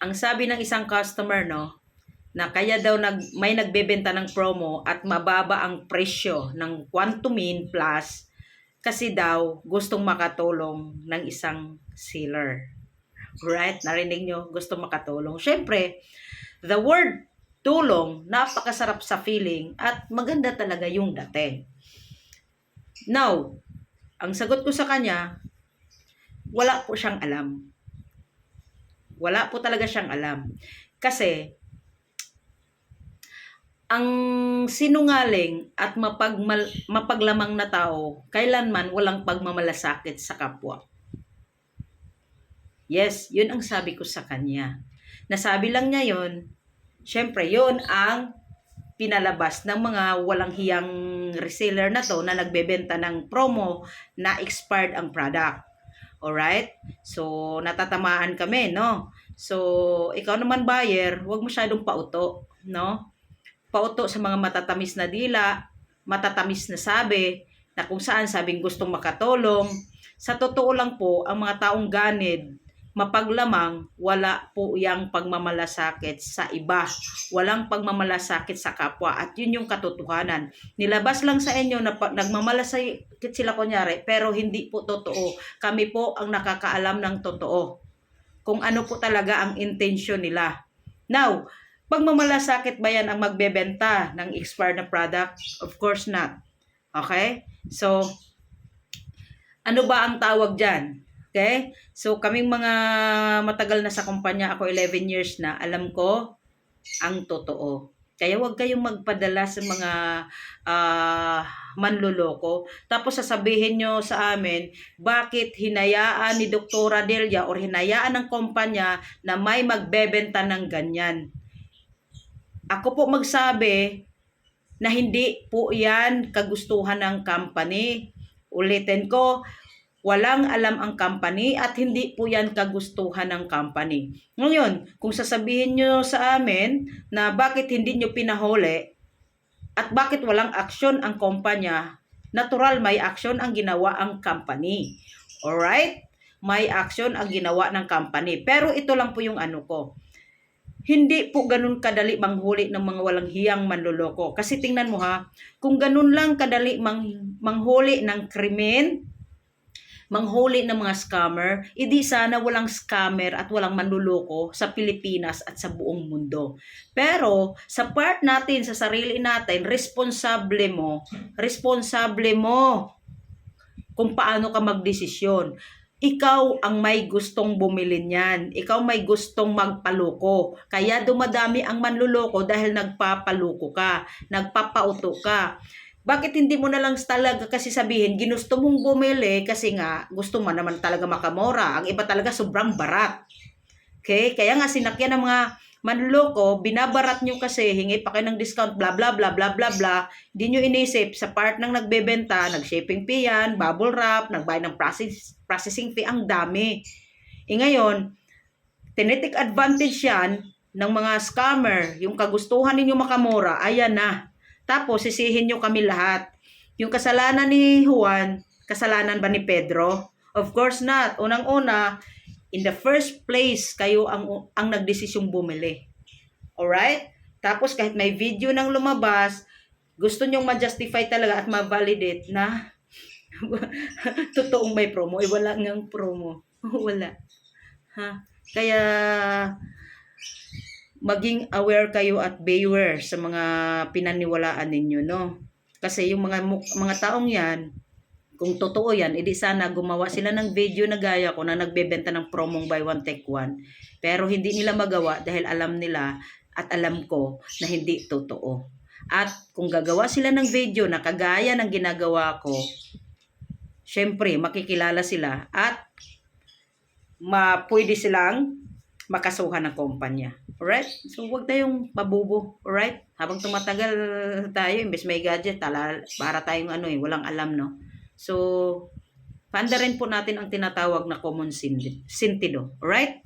ang sabi ng isang customer, no, na kaya daw nag, may nagbebenta ng promo at mababa ang presyo ng Quantumin Plus kasi daw gustong makatulong ng isang seller. Right? Narinig nyo? Gusto makatulong. Siyempre, the word tulong, napakasarap sa feeling at maganda talaga yung dating. Now, ang sagot ko sa kanya, wala po siyang alam. Wala po talaga siyang alam. Kasi, ang sinungaling at mapagmal, mapaglamang na tao, kailanman walang pagmamalasakit sa kapwa. Yes, yun ang sabi ko sa kanya. Nasabi lang niya yun, syempre yun ang pinalabas ng mga walang hiyang reseller na to na nagbebenta ng promo na expired ang product. Alright? So, natatamaan kami, no? So, ikaw naman buyer, huwag masyadong pauto, no? Pauto sa mga matatamis na dila, matatamis na sabi, na kung saan sabing gustong makatulong. Sa totoo lang po, ang mga taong ganid, mapaglamang, wala po yang pagmamalasakit sa iba. Walang pagmamalasakit sa kapwa. At yun yung katotohanan. Nilabas lang sa inyo na pa- nagmamalasakit sila kunyari, pero hindi po totoo. Kami po ang nakakaalam ng totoo. Kung ano po talaga ang intention nila. Now, pagmamalasakit ba yan ang magbebenta ng expired na product? Of course not. Okay? So, ano ba ang tawag dyan? Okay? So, kaming mga matagal na sa kumpanya, ako 11 years na, alam ko ang totoo. Kaya huwag kayong magpadala sa mga ah, manluloko. Tapos sasabihin nyo sa amin, bakit hinayaan ni Doktora Delia or hinayaan ng kumpanya na may magbebenta ng ganyan. Ako po magsabi na hindi po yan kagustuhan ng company. Ulitin ko, walang alam ang company at hindi po yan kagustuhan ng company. Ngayon, kung sasabihin nyo sa amin na bakit hindi nyo pinahuli at bakit walang aksyon ang kumpanya, natural may aksyon ang ginawa ang company. Alright? May aksyon ang ginawa ng company. Pero ito lang po yung ano ko. Hindi po ganun kadali manghuli ng mga walang hiyang manloloko. Kasi tingnan mo ha, kung ganun lang kadali mang, manghuli ng krimen, manghuli ng mga scammer, edi sana walang scammer at walang manluloko sa Pilipinas at sa buong mundo. Pero sa part natin, sa sarili natin, responsable mo, responsable mo kung paano ka magdesisyon. Ikaw ang may gustong bumili niyan. Ikaw may gustong magpaloko. Kaya dumadami ang manluloko dahil nagpapaluko ka, nagpapauto ka. Bakit hindi mo na lang talaga kasi sabihin, ginusto mong bumili kasi nga gusto mo naman talaga makamora. Ang iba talaga sobrang barat. Okay? Kaya nga sinakyan ng mga manluloko, binabarat nyo kasi, hingi pa kayo ng discount, bla bla bla bla bla bla. Hindi nyo inisip sa part ng nagbebenta, nag-shipping fee yan, bubble wrap, nagbayad ng process, processing fee, ang dami. E ngayon, tinitik advantage yan ng mga scammer, yung kagustuhan ninyo makamura, ayan na. Tapos, sisihin nyo kami lahat. Yung kasalanan ni Juan, kasalanan ba ni Pedro? Of course not. Unang-una, in the first place, kayo ang, ang nagdesisyong bumili. Alright? Tapos, kahit may video nang lumabas, gusto nyong ma-justify talaga at ma-validate na totoong may promo. Eh, wala ngang promo. wala. Ha? Kaya, maging aware kayo at beware sa mga pinaniwalaan ninyo, no? Kasi yung mga mga taong yan, kung totoo yan, edi sana gumawa sila ng video na gaya ko na nagbebenta ng promong buy one take one. Pero hindi nila magawa dahil alam nila at alam ko na hindi totoo. At kung gagawa sila ng video na kagaya ng ginagawa ko, syempre makikilala sila at ma pwede silang makasuhan ng kumpanya. Alright? So, huwag tayong pabubo. Alright? Habang tumatagal tayo, imbes may gadget, tala, para tayong ano eh, walang alam, no? So, paanda rin po natin ang tinatawag na common sentido. Alright?